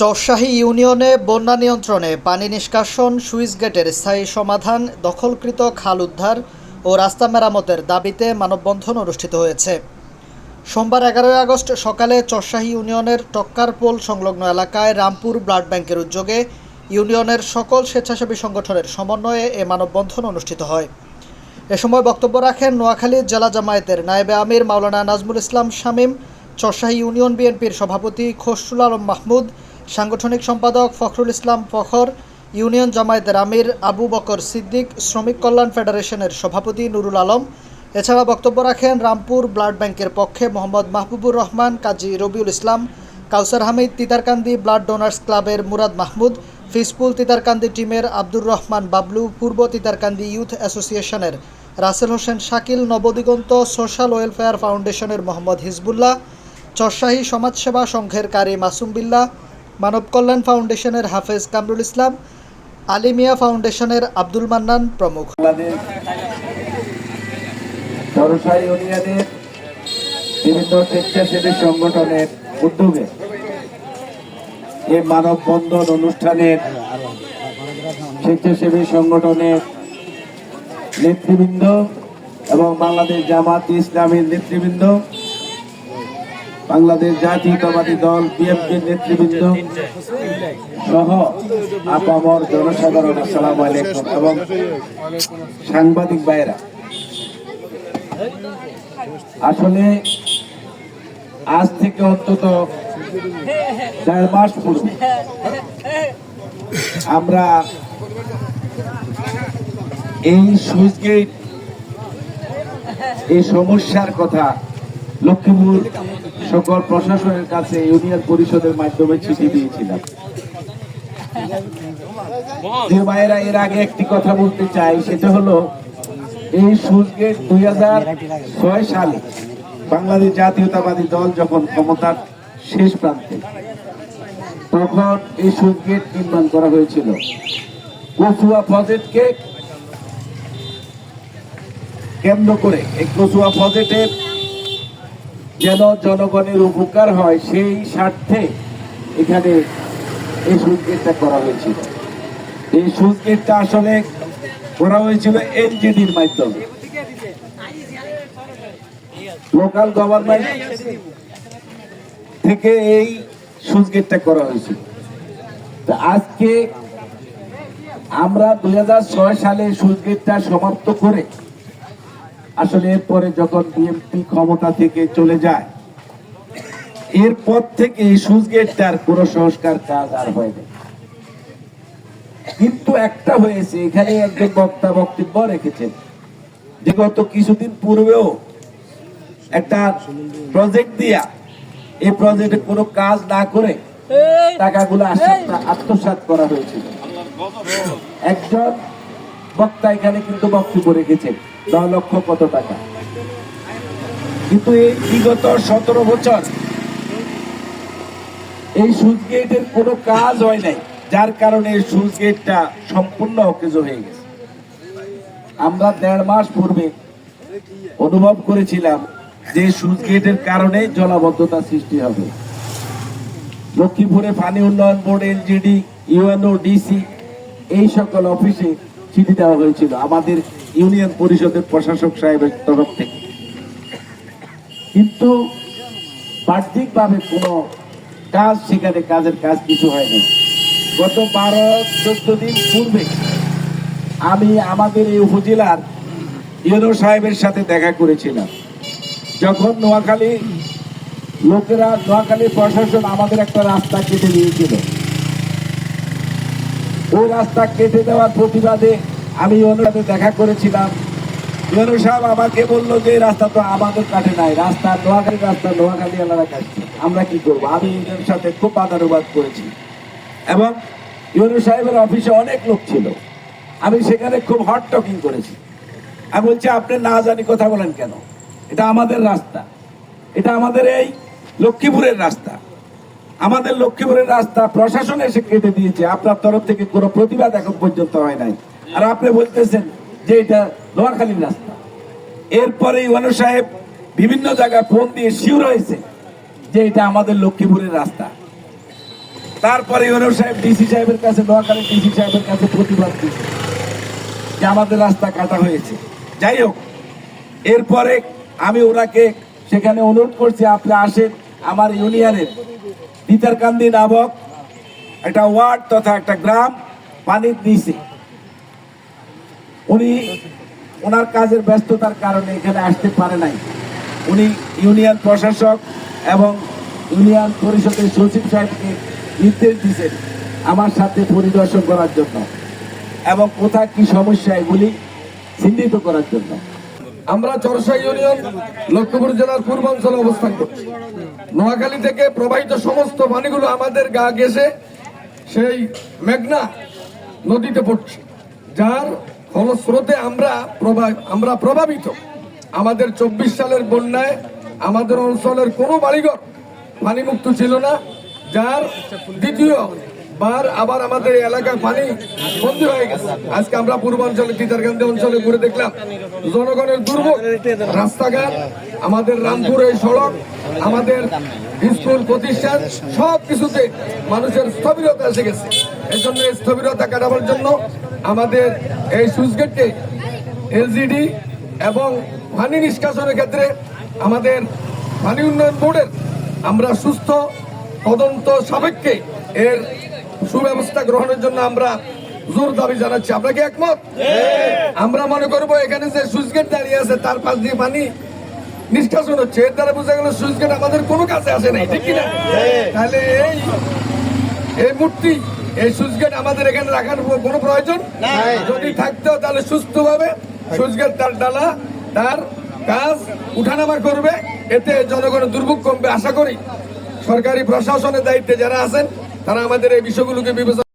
চরশাহী ইউনিয়নে বন্যা নিয়ন্ত্রণে পানি নিষ্কাশন, সুইচ গেটের স্থায়ী সমাধান, দখলকৃত খাল উদ্ধার ও রাস্তা মেরামতের দাবিতে মানববন্ধন অনুষ্ঠিত হয়েছে। সোমবার এগারোই আগস্ট সকালে চরশাহী ইউনিয়নের টক্কারপোল সংলগ্ন এলাকায় রামপুর ব্লাড ব্যাংকের উদ্যোগে ইউনিয়নের সকল স্বেচ্ছাসেবী সংগঠনের সমন্বয়ে এ মানববন্ধন অনুষ্ঠিত হয়। এ সময় বক্তব্য রাখেন নোয়াখালী জেলা জামায়াতের নায়েবে আমির, মাওলানা নাজমুল ইসলাম শামীম, চরশাহী ইউনিয়ন বিএনপির সভাপতি খসরুল আলম মাহমুদ সাংগঠনিক সম্পাদক ফখরুল ইসলাম ফখর, ইউনিয়ন জামায়াতের আমির আবু বকর সিদ্দিক, শ্রমিক কল্যাণ ফেডারেশনের সভাপতি নুরুল আলম। এছাড়া বক্তব্য রাখেন রামপুর ব্লাড ব্যাংকের পক্ষে মোহাম্মদ মাহবুবুর রহমান, কাজী রবিউল ইসলাম, কাউসার হামিদ তিতারকান্দি ব্লাড ডোনার্স ক্লাবের মুরাদ মাহমুদ ফিসপুল তিতারকান্দি টিমের আব্দুর রহমান বাবলু, পূর্ব তিতারকান্দি ইউথ অ্যাসোসিয়েশনের রাসেল হোসেন শাকিল, নবদিগন্ত সোশ্যাল ওয়েলফেয়ার ফাউন্ডেশনের মোহাম্মদ হিজবুল্লাহ, চরশাহী সমাজসেবা সংঘের কারি মাসুম বিল্লাহ মানব কল্যাণ ফাউন্ডেশনের হাফেজ কামরুল ইসলাম আলিমিয়া ফাউন্ডেশনের আব্দুল মান্নান প্রমুখ। বিভিন্ন স্বেচ্ছাসেবী সংগঠনের উদ্যোগে এই মানববন্ধন অনুষ্ঠানের স্বেচ্ছাসেবী সংগঠনের নেতৃবৃন্দ এবং বাংলাদেশ জামাত ইসলামীর নেতৃবৃন্দ বাংলাদেশ জাতীয়তাবাদী দল বিএনপির নেতৃবৃন্দ সহ আপামর জনসাধারণ, আসসালামু আলাইকুম। এবং সাংবাদিক ভাইয়েরা, আসলে আজ থেকে অন্তত চার মাস পূর্বে আমরা এই সুইচ গেট, এই সমস্যার কথা লক্ষ্মীপুর সকল প্রশাসনের কাছে ইউনিয়ন পরিষদের মাধ্যমে চিঠি দিয়েছিলাম। যে ভাইয়েরা এর আগে একটি কথা বলতে চাই সেটা হলো, এই সুইচ গেট দুই হাজার ছয় সালে বাংলাদেশ জাতীয়তাবাদী দল যখন ক্ষমতার শেষ প্রান্তে, তখন এই সুইচ গেট নির্মাণ করা হয়েছিল। কচুয়া প্রজেক্টকে কেন্দ্র করে, এই কচুয়া প্রজেক্টের যেন জনগণের উপকার হয়, সেই স্বার্থে এখানে এই সুইচ গেটটা করা হয়েছিল। এই সুইচ গেটটা আসলে করা হয়েছিল এনজিডির মাধ্যমে। লোকাল গভর্নমেন্ট থেকে এই সুইচ গেটটা করা হয়েছিল। আজকে আমরা দু হাজার ছয় সালে সুইচ গেটটা সমাপ্ত করে আসলে এরপরে যখন বিএনপি ক্ষমতা থেকে চলে যায়, এরপর থেকে সুইচ কোনো সংস্কার কাজ আর হয়নি কিন্তু একটা হয়েছে, এখানে একজন বক্তা বক্তব্য রেখেছেন যে গত কিছুদিন পূর্বেও একটা প্রজেক্ট দিয়া এই প্রজেক্টে কোনো কাজ না করে টাকাগুলো আত্মসাৎ করা হয়েছিল। একজন বক্তা এখানে কিন্তু বক্তব্য রেখেছেন। লক্ষ কত টাকা? কিন্তু এই বিগত সতেরো বছর এই সুইচ গেটের কোনো কাজ হয় নাই, যার কারণে এই গেটটা সম্পূর্ণ অকেজ হয়ে গেছে। আমরা দেড় মাস পূর্বে অনুভব করেছিলাম যে সুইচ গেটের কারণে জলাবদ্ধতা সৃষ্টি হবে। লক্ষ্মীপুরে পানি উন্নয়ন বোর্ড এলজিডি ইউএনও, ডিসি, এই সকল অফিসে চিঠি দেওয়া হয়েছিল আমাদের ইউনিয়ন পরিষদের প্রশাসক সাহেবের তরফ থেকে। কিন্তু বাহ্যিকভাবে কোনো কাজ, সেখানে কাজের কাজ কিছু হয়নি। গত বারো, চোদ্দ দিন পূর্বে আমি আমাদের এই উপজেলার ইউনো সাহেবের সাথে দেখা করেছিলাম। যখন নোয়াখালী, লোকেরা, নোয়াখালী প্রশাসন আমাদের একটা রাস্তা কেটে দিয়েছিল ওই রাস্তা কেটে দেওয়ার প্রতিবাদে আমি অনুরাধে দেখা করেছিলাম। ইউনো সাহেব আমাকে বলল যে রাস্তা তো আমাদের কাটে নাই, রাস্তা নোয়াখালী রাস্তা নোয়াখালী এলাকা কাটছে আমরা কি করব? আমি এদের সাথে খুব বাদানুবাদ করেছি। এবং ইউনো সাহেবের অফিসে অনেক লোক ছিল। আমি সেখানে খুব হট টকিং করেছি। আমি বলছি, আপনি না জানি কথা বলেন কেন? এটা আমাদের রাস্তা। এটা আমাদের এই লক্ষ্মীপুরের রাস্তা। আমাদের লক্ষ্মীপুরের রাস্তা প্রশাসন এসে কেটে দিয়েছে। আপনার তরফ থেকে কোনো প্রতিবাদ এখন পর্যন্ত হয় নাই। আর আপনি বলতেছেন যে এটা নোয়াখালীর রাস্তা। এরপরে ইউনো সাহেব বিভিন্ন জায়গায় ফোন দিয়ে শিওর হয়েছে যে এটা আমাদের লক্ষ্মীপুরের রাস্তা। তারপরে ইউনুস সাহেব ডিসি সাহেবের কাছে নোয়াখালী ডিসি সাহেবের কাছে প্রতিবাদ দিয়েছে যে আমাদের রাস্তা কাটা হয়েছে। যাই হোক, এরপরে আমি ওনাকে সেখানে অনুরোধ করছি, আপনি আসেন। আমার ইউনিয়নের তিতারকান্দি নামক একটা ওয়ার্ড তথা একটা গ্রাম পানির নিচে উনি ওনার কাজের ব্যস্ততার কারণে এখানে আসতে পারে নাই। উনি ইউনিয়ন প্রশাসক এবং ইউনিয়ন পরিষদের সচিব সাহেবকে নির্দেশ দিয়েছেন আমার সাথে পরিদর্শন করার জন্য এবং কোথায় কি সমস্যা এগুলি চিহ্নিত করার জন্য। আমরা চরসা ইউনিয়ন লক্ষ্মীপুর জেলার পূর্বাঞ্চলে অবস্থান করছি। নোয়াখালী থেকে প্রবাহিত সমস্ত পানিগুলো আমাদের গা গেছে, সেই মেঘনা নদীতে পড়ছে। যার ফলস্রোতে আমরা আমরা প্রভাবিত। আমাদের চব্বিশ সালের বন্যায় আমাদের অঞ্চলের কোনো বাড়িঘর পানিমুক্ত ছিল না, যার দ্বিতীয় বার আবার আমাদের এলাকায় পানি বন্দী হয়ে গেছে। আজকে আমরা পূর্বাঞ্চলে তিতারকান্দি অঞ্চলে ঘুরে দেখলাম, জনগণের দুর্ভোগ, রাস্তাঘাট, আমাদের রামপুর এই সড়ক, আমাদের স্কুল প্রতিষ্ঠান, সব কিছুতে মানুষের স্থবিরতা এসে গেছে। এই জন্য এই স্থবিরতা কাটাবার জন্য আমাদের এই সুইচগেটকে এলজিডি এবং পানি নিষ্কাশনের ক্ষেত্রে আমাদের পানি উন্নয়ন বোর্ডের আমরা সুস্থ, তদন্ত সাপেক্ষে এর সুব্যবস্থা গ্রহণের জন্য আমরা জোর দাবি জানাচ্ছি। আমরা কি একমত? আমরা মনে করব এখানে যে সুইচ গেট দাঁড়িয়ে আছে তার পাশ দিয়ে পানি নিষ্কাশন হচ্ছে। এর দ্বারা বোঝা গেল সুইচ গেট আমাদের কোনো কাছে আসে নাই ঠিক কিনা? তাহলে এই এই মূর্তি এই সুইচ গেট আমাদের এখানে রাখার কোনো প্রয়োজন? যদি থাকতো তাহলে সুস্থভাবে সুইচ গেট তার ডালা তার কাজ উঠানামা করবে। এতে জনগণের দুর্ভোগ কমবে। আশা করি সরকারি প্রশাসনের দায়িত্বে যারা আছেন তারা আমাদের এই বিষয়গুলোকে বিবেচনা